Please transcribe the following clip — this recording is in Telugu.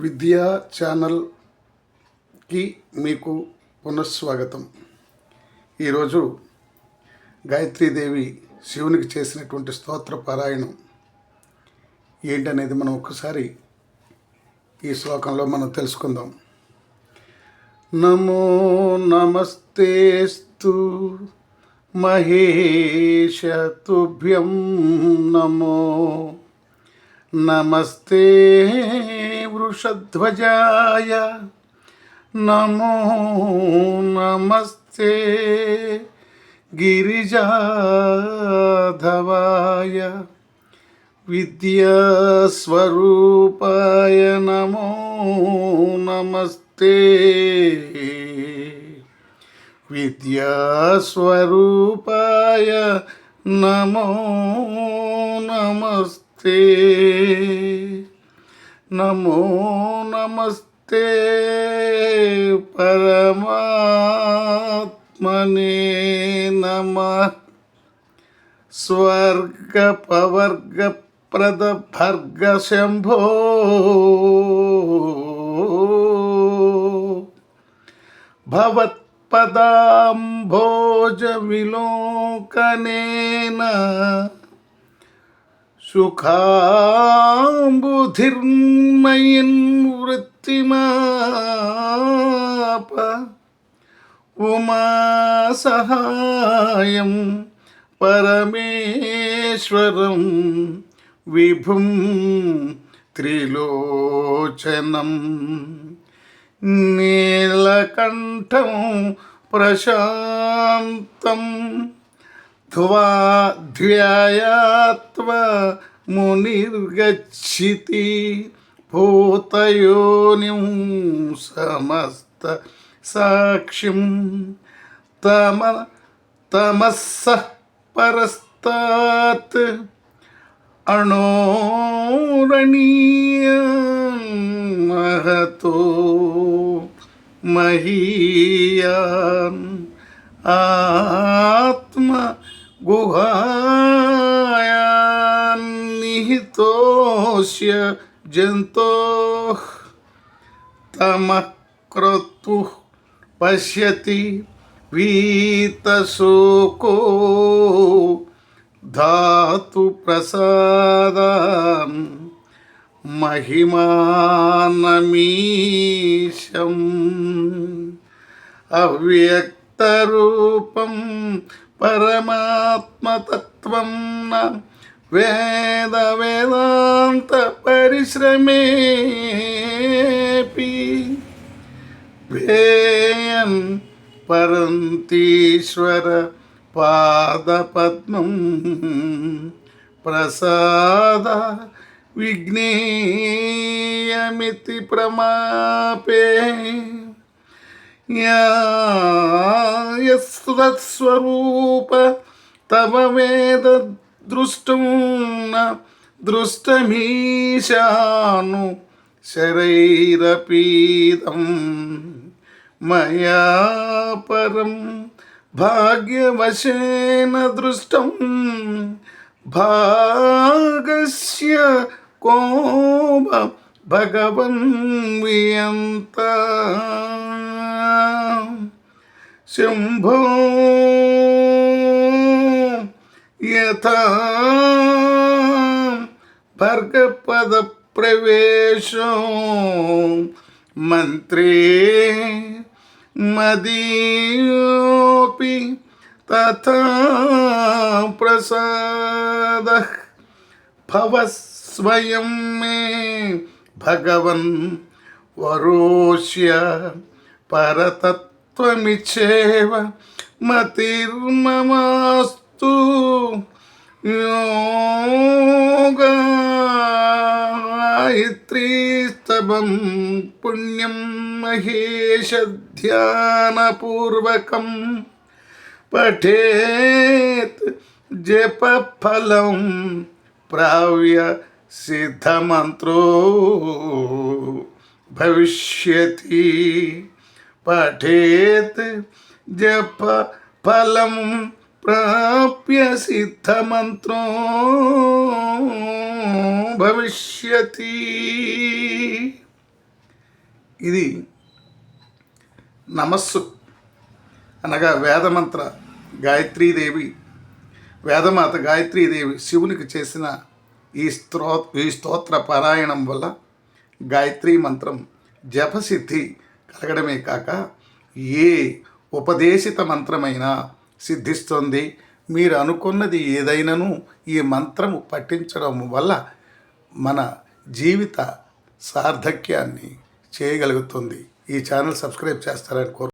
విద్యా ఛానల్కి మీకు పునఃస్వాగతం. ఈరోజు గాయత్రీదేవి శివునికి చేసినటువంటి స్తోత్ర పారాయణం ఏంటనేది మనం ఒక్కసారి ఈ శ్లోకంలో మనం తెలుసుకుందాం. నమో నమస్తేస్తు మహేష తుభ్యం నమో నమస్తే వృషధ్వజాయ నమో నమస్తే గిరిజాధవాయ విద్యాస్వరూపాయ నమో నమస్తే విద్యాస్వరూపాయ నమో నమస్తే. నమో నమస్తే. పరమాత్మనే నమ. స్వర్గపవర్గప్రద భర్గ శంభో. భవత్పదాంభోజ విలోకనేన. సుఖాంబుధిర్మయిన్ వృత్తిమాప ఉమా సహాయం పరమేశ్వరం విభుం త్రిలోచనం నీలకంఠం ध्वाध्यायात्व मुनिर्गच्छति भूतयोनिं समस्त साक्षिं तम तमस्सः परस्तात् अणोरणीय महतो महीयान् आत्मा ഗുഹായാം നിഹിതോസ്യ ജന്തോ തമക്രതു പശ്യതി വീതശോകോ ധാതു പ്രസാദം महिमानमीशम् अव्यक्तरूपं పరమాత్మతత్వం వేద వేదాంత పరిశ్రమేపి వేయన్ పరంతీశ్వర పాదపద్మం ప్రసాద విఘ్నేయమితి ప్రమాపే యస్వత్స్వరూప తవ వేద దృష్టం దృష్టమీశాను శరైరపీదం మయా పరం భాగ్యవశేన దృష్టం భాగస్య కోప భగవన్ వియంతా शंभो यथा भर्ग पद प्रवेश, मंत्री मदीयोपि तथा प्रसाद। भव स्वयं मे भगवन् वरोष्य परतत् పరతత్వమిచ్చేవ మతిర్మమాస్తు యోగాయత్రీస్తవం పుణ్యం మహేష ధ్యానపూర్వకం పఠేత్ జపఫలం ప్రావ్య సిద్ధమంత్రో భవిష్యతి. పఠేత్ జప ఫలం ప్రాప్య సిద్ధమంత్రో భవిష్యతి ఇది నమస్సు అనగా వేదమంత్ర గాయత్రీదేవి వేదమాత గాయత్రీదేవి శివునికి చేసిన ఈ స్త్రో ఈ స్తోత్ర పారాయణం వల్ల గాయత్రీ మంత్రం జపసిద్ధి కలగడమే కాక ఏ ఉపదేశిత మంత్రమైనా సిద్ధిస్తుంది. మీరు అనుకున్నది ఏదైనాను ఈ మంత్రము పఠించడం వల్ల మన జీవిత సార్థక్యాన్ని చేయగలుగుతుంది. ఈ ఛానల్ సబ్స్క్రైబ్ చేస్తారని కోరు